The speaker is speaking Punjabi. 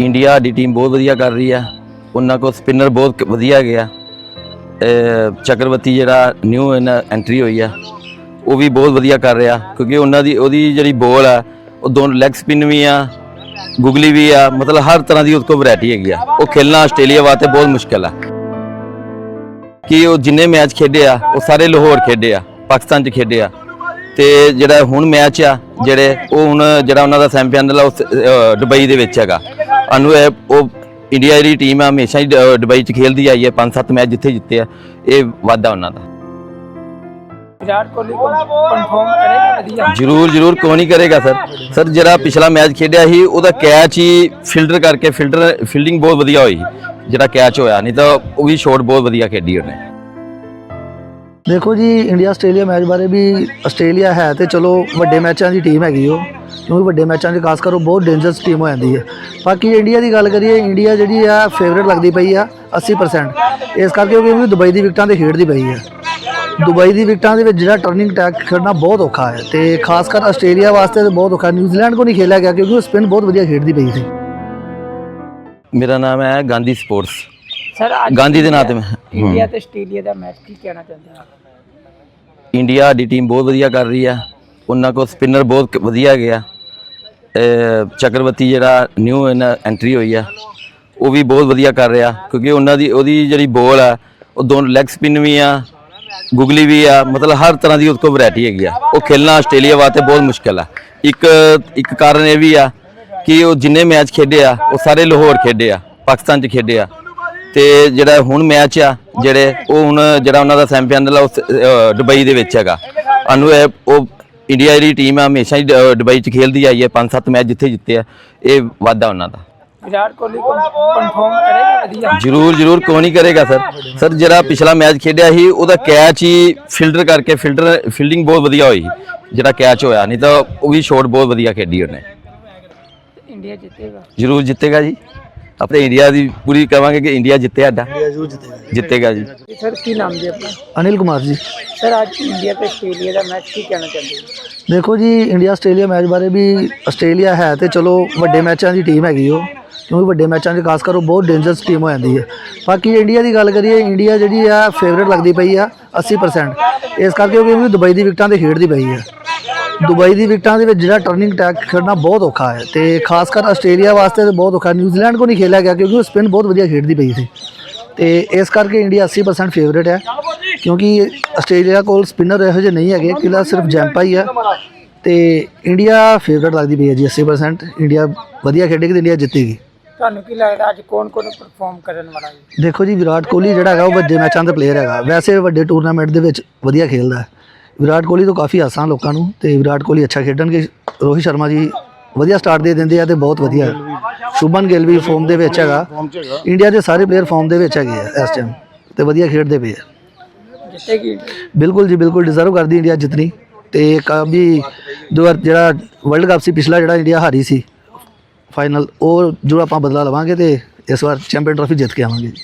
ਇੰਡੀਆ ਦੀ ਟੀਮ ਬਹੁਤ ਵਧੀਆ ਕਰ ਰਹੀ ਆ। ਉਹਨਾਂ ਕੋਲ ਸਪਿਨਰ ਬਹੁਤ ਵਧੀਆ ਗਿਆ ਅਹ ਚੱਕਰਵਰਤੀ ਜਿਹੜਾ ਨਿਊ ਐਂਟਰੀ ਹੋਈ ਆ, ਉਹ ਵੀ ਬਹੁਤ ਵਧੀਆ ਕਰ ਰਿਹਾ। ਕਿਉਂਕਿ ਉਹਨਾਂ ਦੀ ਉਹਦੀ ਜਿਹੜੀ ਬੋਲ ਆ, ਉਹ ਦੋਨੋਂ ਲੈਗ ਸਪਿਨ ਵੀ ਆ, ਗੁਗਲੀ ਵੀ ਆ, ਮਤਲਬ ਹਰ ਤਰ੍ਹਾਂ ਦੀ ਉਹਦੇ ਕੋਲ ਵੈਰਾਈਟੀ ਹੈਗੀ ਆ। ਉਹ ਖੇਲਣਾ ਆਸਟ੍ਰੇਲੀਆ ਵਾਸਤੇ ਬਹੁਤ ਮੁਸ਼ਕਲ ਆ। ਕਿ ਉਹ ਜਿੰਨੇ ਮੈਚ ਖੇਡੇ ਆ, ਉਹ ਸਾਰੇ ਲਾਹੌਰ ਖੇਡੇ ਆ, ਪਾਕਿਸਤਾਨ 'ਚ ਖੇਡੇ ਆ। ਤੇ ਜਿਹੜਾ ਹੁਣ ਮੈਚ ਆ, ਜਿਹੜੇ ਉਹ ਹੁਣ ਜਿਹੜਾ ਉਹਨਾਂ ਦਾ ਸੈਮੀਫਾਈਨਲ ਆ, ਉਹ ਸ- ਦੁਬਈ ਦੇ ਵਿੱਚ ਹੈਗਾ। ਸਾਨੂੰ ਇਹ ਉਹ ਇੰਡੀਆ ਦੀ ਟੀਮ ਆ ਹਮੇਸ਼ਾ ਹੀ ਡ- ਦੁਬਈ 'ਚ ਖੇਲਦੀ ਆਈ ਹੈ ਪੰਜ ਸੱਤ ਮੈਚ ਜਿੱਥੇ ਜਿੱਤੇ ਆ ਇਹ ਵਾਧਾ ਉਹਨਾਂ ਦਾ। ਵਿਰਾਟ ਕੋਹਲੀ ਜਰੂਰ ਜਰੂਰ ਕਿਉਂ ਨਹੀਂ ਕਰੇਗਾ ਸਰ। ਸਰ ਜਿਹੜਾ ਪਿਛਲਾ ਮੈਚ ਖੇਡਿਆ ਸੀ ਉਹਦਾ ਕੈਚ ਹੀ ਫਿਲਟਰ ਕਰਕੇ ਫਿਲਟਰ ਫੀਲਡਿੰਗ ਬਹੁਤ ਵਧੀਆ ਹੋਈ ਸੀ, ਜਿਹੜਾ ਕੈਚ ਹੋਇਆ ਨਹੀਂ ਤਾਂ ਉਹ ਵੀ ਸ਼ਾਟ ਬਹੁਤ ਵਧੀਆ ਖੇਡੀ ਉਹਨੇ। ਦੇਖੋ ਜੀ ਇੰਡੀਆ ਆਸਟ੍ਰੇਲੀਆ ਮੈਚ ਬਾਰੇ ਵੀ ਆਸਟ੍ਰੇਲੀਆ ਹੈ ਤੇ ਚਲੋ ਵੱਡੇ ਮੈਚਾਂ ਦੀ ਟੀਮ ਹੈਗੀ ਉਹ। ਕਿਉਂਕਿ ਵੱਡੇ ਮੈਚਾਂ 'ਚ ਖਾਸ ਕਰ ਉਹ ਬਹੁਤ ਡੇਂਜਰਸ ਟੀਮ ਹੋ ਜਾਂਦੀ ਹੈ। ਬਾਕੀ ਇੰਡੀਆ ਦੀ ਗੱਲ ਕਰੀਏ, ਇੰਡੀਆ ਜਿਹੜੀ ਆ ਫੇਵਰੇਟ ਲੱਗਦੀ ਪਈ ਆ 80% ਇਸ ਕਰਕੇ ਕਿਉਂਕਿ ਦੁਬਈ ਦੀ ਵਿਕਟਾਂ ਤੇ ਖੇਡਦੀ ਪਈ ਹੈ। ਦੁਬਈ ਦੀ ਵਿਕਟਾਂ ਦੇ ਵਿੱਚ ਜਿਹੜਾ ਟਰਨਿੰਗ ਟੈਕ ਖੇਡਣਾ ਬਹੁਤ ਔਖਾ ਹੈ ਤੇ ਖਾਸ ਕਰ ਆਸਟ੍ਰੇਲੀਆ ਵਾਸਤੇ ਤੇ ਬਹੁਤ ਔਖਾ ਨਿਊਜ਼ੀਲੈਂਡ ਕੋ ਨਹੀਂ ਖੇਲਿਆ ਗਿਆ ਕਿਉਂਕਿ ਉਹ ਸਪਿਨ ਬਹੁਤ ਵਧੀਆ ਖੇਡਦੀ ਪਈ ਸੀ। ਮੇਰਾ ਨਾਮ ਹੈ ਗਾਂਧੀ ਸਪੋਰਟਸ। ਸਰ ਅੱਜ ਗਾਂਧੀ ਦੇ ਨਾਂ ਤੇ ਮੈਂ ਇੰਡੀਆ ਤੇ ਆਸਟ੍ਰੇਲੀਆ ਦਾ ਮੈਚ ਕੀ ਕਹਿਣਾ ਚਾਹੁੰਦੇ ਆ ਇੰਡੀਆ ਦੀ ਟੀਮ ਬਹੁਤ ਵਧੀਆ ਕਰ ਰਹੀ ਆ। ਉਹਨਾਂ ਕੋਲ ਸਪਿਨਰ ਬਹੁਤ ਕ- ਵਧੀਆ ਗਿਆ ਅਹ ਚੱਕਰਵਰਤੀ ਜਿਹੜਾ ਨਿਊ ਐਂਟਰੀ ਹੋਈ ਆ ਉਹ ਵੀ ਬਹੁਤ ਵਧੀਆ ਕਰ ਰਿਹਾ। ਕਿਉਂਕਿ ਉਹਨਾਂ ਦੀ ਉਹਦੀ ਜਿਹੜੀ ਬੋਲ ਆ ਉਹ ਦੋਨੋਂ ਲੈਗ ਸਪਿਨ ਵੀ ਆ ਗੁਗਲੀ ਵੀ ਆ ਮਤਲਬ ਹਰ ਤਰ੍ਹਾਂ ਦੀ ਉਹਦੇ ਕੋਲ ਵੈਰਾਈਟੀ ਹੈਗੀ ਆ। ਉਹ ਖੇਲਣਾ ਆਸਟ੍ਰੇਲੀਆ ਵਾਸਤੇ ਬਹੁਤ ਮੁਸ਼ਕਲ ਆ। ਇੱਕ ਇੱਕ ਕਾਰਨ ਇਹ ਵੀ ਆ ਕਿ ਉਹ ਜਿੰਨੇ ਮੈਚ ਖੇਡੇ ਆ ਉਹ ਸਾਰੇ ਲਾਹੌਰ ਖੇਡੇ ਆ ਪਾਕਿਸਤਾਨ 'ਚ ਖੇਡੇ ਆ। ਤੇ ਜਿਹੜਾ ਹੁਣ ਮੈਚ ਆ ਜਿਹੜੇ ਉਹ ਹੁਣ ਜਿਹੜਾ ਉਹਨਾਂ ਦਾ ਸੈਮੀਫਾਈਨਲ ਉਸ ਦੁਬਈ ਦੇ ਵਿੱਚ ਹੈਗਾ। ਅਨੂ ਉਹ ਇੰਡੀਆ ਦੀ ਟੀਮ ਆ ਹਮੇਸ਼ਾ ਹੀ ਦੁਬਈ 'ਚ ਖੇਲਦੀ ਆਈ ਹੈ। 5-7 ਮੈਚ ਜਿੱਥੇ ਜਿੱਤੇ ਆ ਇਹ ਵਾਧਾ ਉਹਨਾਂ ਦਾ। ਜਰੂਰ ਜਰੂਰ ਕਿਉਂ ਨਹੀਂ ਕਰੇਗਾ ਸਰ। ਸਰ ਜਿਹੜਾ ਪਿਛਲਾ ਮੈਚ ਖੇਡਿਆ ਸੀ ਉਹਦਾ ਕੈਚ ਹੀ ਫਿਲਟਰ ਕਰਕੇ ਫਿਲਟਰ ਫੀਲਡਿੰਗ ਬਹੁਤ ਵਧੀਆ ਹੋਈ। ਜਿਹੜਾ ਕੈਚ ਹੋਇਆ ਨਹੀਂ ਤਾਂ ਉਹ ਵੀ ਸ਼ਾਟ ਬਹੁਤ ਵਧੀਆ ਖੇਡੀ ਉਹਨੇ। ਇੰਡੀਆ ਜਿੱਤੇਗਾ। ਜਰੂਰ ਜਿੱਤੇਗਾ ਜੀ। ਆਪਣੇ ਇੰਡੀਆ ਦੀ ਪੂਰੀ ਕਵਾਂਗੇ ਕਿ ਇੰਡੀਆ ਜਿੱਤੇ ਸਾਡਾ। ਜਿੱਤੇਗਾ। ਜੀ। ਸਰ ਕੀ ਨਾਮ ਜੀ ਆਪਣਾ? ਅਨਿਲ ਕੁਮਾਰ ਜੀ। ਸਰ ਅੱਜ ਇੰਡੀਆ ਤੇ ਆਸਟ੍ਰੇਲੀਆ ਦਾ ਮੈਚ ਕੀ ਕਹਿਣਾ ਚਾਹੁੰਦੇ ਹੋ? ਦੇਖੋ ਜੀ ਇੰਡੀਆ ਆਸਟ੍ਰੇਲੀਆ ਮੈਚ ਬਾਰੇ ਵੀ ਆਸਟ੍ਰੇਲੀਆ ਹੈ ਤੇ ਚਲੋ ਵੱਡੇ ਮੈਚਾਂ ਦੀ ਟੀਮ ਹੈਗੀ ਉਹ। ਕਿਉਂਕਿ ਵੱਡੇ ਮੈਚਾਂ 'ਚ ਖਾਸ ਕਰ ਉਹ ਬਹੁਤ ਡੇਂਜਰਸ ਟੀਮ ਹੋ ਜਾਂਦੀ ਹੈ। ਬਾਕੀ ਇੰਡੀਆ ਦੀ ਗੱਲ ਕਰੀਏ ਇੰਡੀਆ ਜਿਹੜੀ ਆ ਫੇਵਰੇਟ ਲੱਗਦੀ ਪਈ ਆ 80% ਇਸ ਕਰਕੇ ਕਿਉਂਕਿ ਦੁਬਈ ਦੀ ਵਿਕਟਾਂ ਤੇ ਖੇਡਦੀ ਪਈ ਹੈ ਦੁਬਈ ਦੀ ਵਿਕਟਾਂ ਦੇ ਵਿੱਚ ਜਿਹੜਾ ਟਰਨਿੰਗ ਟੈਕ ਖੇਡਣਾ ਬਹੁਤ ਔਖਾ ਹੈ ਤੇ ਖਾਸ ਕਰ ਆਸਟ੍ਰੇਲੀਆ ਵਾਸਤੇ ਤੇ ਬਹੁਤ ਔਖਾ ਨਿਊਜ਼ੀਲੈਂਡ ਕੋ ਨਹੀਂ ਖੇਲਿਆ ਗਿਆ ਕਿਉਂਕਿ ਉਹ ਸਪਿਨ ਬਹੁਤ ਵਧੀਆ ਖੇਡਦੀ ਪਈ ਸੀ। ਤੇ ਇਸ ਕਰਕੇ ਇੰਡੀਆ 80% ਫੇਵਰੇਟ ਹੈ ਕਿਉਂਕਿ ਆਸਟ੍ਰੇਲੀਆ ਕੋਲ ਸਪਿਨਰ ਇਹੋ ਜਿਹੇ ਨਹੀਂ ਹੈਗੇ ਕਿਲਾ ਸਿਰਫ ਜੈਂਪਾ ਹੀ ਹੈ। ਤੇ ਇੰਡੀਆ ਫੇਵਰੇਟ ਲੱਗਦੀ ਪਈ ਹੈ ਜੀ 80% ਇੰਡੀਆ ਵਧੀਆ ਖੇਡੇਗੀ ਤੇ ਇੰਡੀਆ ਜਿੱਤੇਗੀ। ਤੁਹਾਨੂੰ ਕੀ ਲੱਗਦਾ ਅੱਜ ਕੌਣ ਕੌਣ ਪਰਫਾਰਮ ਕਰਨ ਵਾਲਾ ਹੈ? ਦੇਖੋ ਜੀ ਵਿਰਾਟ ਕੋਹਲੀ ਜਿਹੜਾ ਹੈਗਾ ਉਹ ਵੱਡੇ ਮੈਚਾਂ ਦੇ ਪਲੇਅਰ ਹੈਗਾ। ਵੈਸੇ ਵੱਡੇ ਟੂਰਨਾਮੈਂਟ ਦੇ ਵਿੱਚ ਵਧੀਆ ਖੇਲਦਾ ਹੈ। ਵਿਰਾਟ ਕੋਹਲੀ ਤੋਂ ਕਾਫੀ ਆਸਾਂ ਲੋਕਾਂ ਨੂੰ ਤੇ ਵਿਰਾਟ ਕੋਹਲੀ ਅੱਛਾ ਖੇਡਣਗੇ ਰੋਹਿਤ ਸ਼ਰਮਾ ਜੀ ਵਧੀਆ ਸਟਾਰਟ ਦੇ ਦਿੰਦੇ ਆ ਤੇ ਬਹੁਤ ਵਧੀਆ। ਸ਼ੁਭਨ ਗਿੱਲ ਵੀ ਫਾਰਮ ਦੇ ਵਿੱਚ ਹੈਗਾ। ਇੰਡੀਆ ਦੇ ਸਾਰੇ ਪਲੇਅਰ ਫਾਰਮ ਦੇ ਵਿੱਚ ਹੈਗੇ ਆ ਇਸ ਟਾਈਮ ਤੇ ਵਧੀਆ ਖੇਡਦੇ ਪਏ ਆ। ਜਿੱਤੇਗੀ ਬਿਲਕੁਲ ਜੀ, ਬਿਲਕੁਲ ਡਿਜ਼ਰਵ ਕਰਦੀ ਇੰਡੀਆ ਜਿੱਤਣੀ ਤੇ ਕਾਫੀ ਦੋ ਵਾਰ ਜਿਹੜਾ ਵਰਲਡ ਕੱਪ ਸੀ, ਪਿਛਲਾ ਜਿਹੜਾ ਇੰਡੀਆ ਹਾਰੀ ਸੀ ਫਾਈਨਲ ਉਹ ਜੋ ਆਪਾਂ ਬਦਲਾ ਲਵਾਂਗੇ ਤੇ ਇਸ ਵਾਰ ਚੈਂਪੀਅਨ ਟਰਾਫੀ ਜਿੱਤ ਕੇ ਆਵਾਂਗੇ। ਜੀ